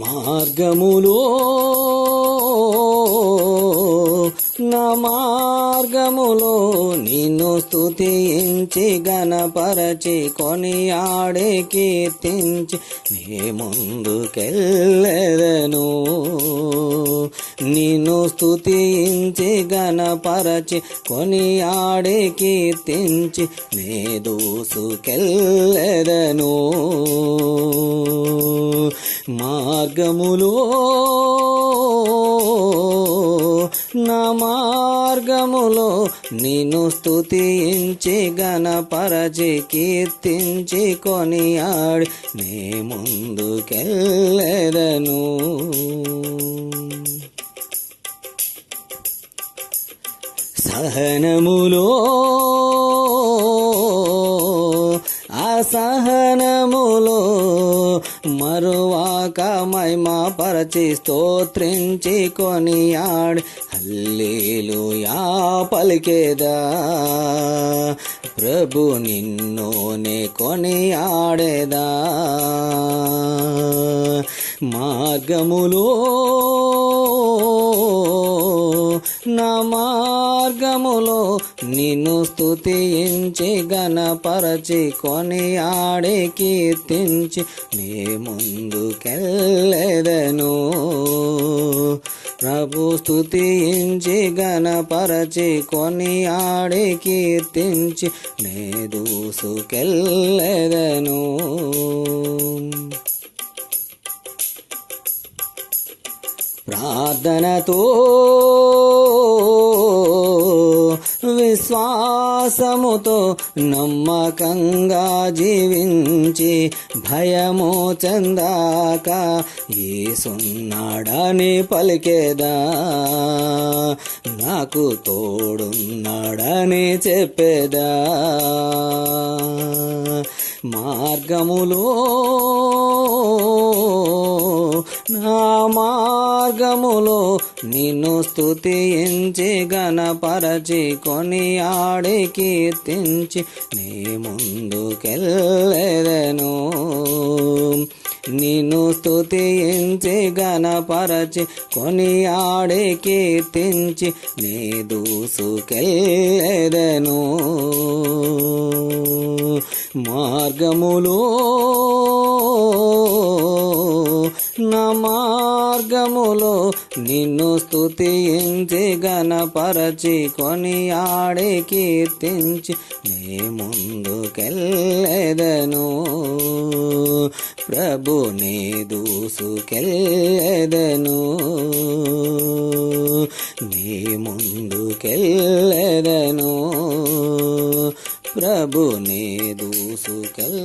మార్గములో నా మార్గములో నిన్ను స్థుతించి గణపరచి కొని ఆడే కీర్తించి నీ ముందుకెళ్ళెదను. నిన్ను స్థుతించి గణపరచి కొని ఆడే కీర్తించి నే దోసుకెళ్ళెదను మార్గములో నా మార్గములో నిన్ను స్థుతించి గణపరచి కీర్తించి కొనియాడి. నే ముందుకెళ్ళెదను. సహనములో అసహ మహిమా పరచి స్తోత్రించి కొనియాడి. హల్లేలుయా పలికేదా. ప్రభు నిన్నునే కొనియాడేదా. మార్గములో నమా మార్గములో నిన్ను స్థుతించి గణపరచి కొని ఆడే కీర్తించి నీ ముందుకెళ్ళెదను. ప్రభు స్థుతించి గణపరచి కొని ఆడే కీర్తించి నే దూసుకెళ్ళెదను. ప్రార్థనతో విశ్వాసముతో నమ్మకంగా జీవించి భయము చెందాక ఏసున్నాడని పలికేదా? నాకు తోడున్నాడని చెప్పేదా? మార్గములో నా మార్గములో నిన్ను స్తుతించి గణపరచి కొని ఆడి కీర్తించి నీ ముందుకెళ్ళెదను. నిన్ను స్తుతించి గణపరచి కొని ఆడి కీర్తించి నీ దూసుకెళ్ళెదను. మార్గములో మార్గములో నిన్ను స్తుతించి గణపరచి కొని ఆడే కీర్తించి నీ ముందుకెళ్ళెదను. ప్రభు నీ దూసుకెళ్ళెదను. నీ ముందుకెళ్ళెదను. ప్రభు నీ దూసుకెళ్ళెదను.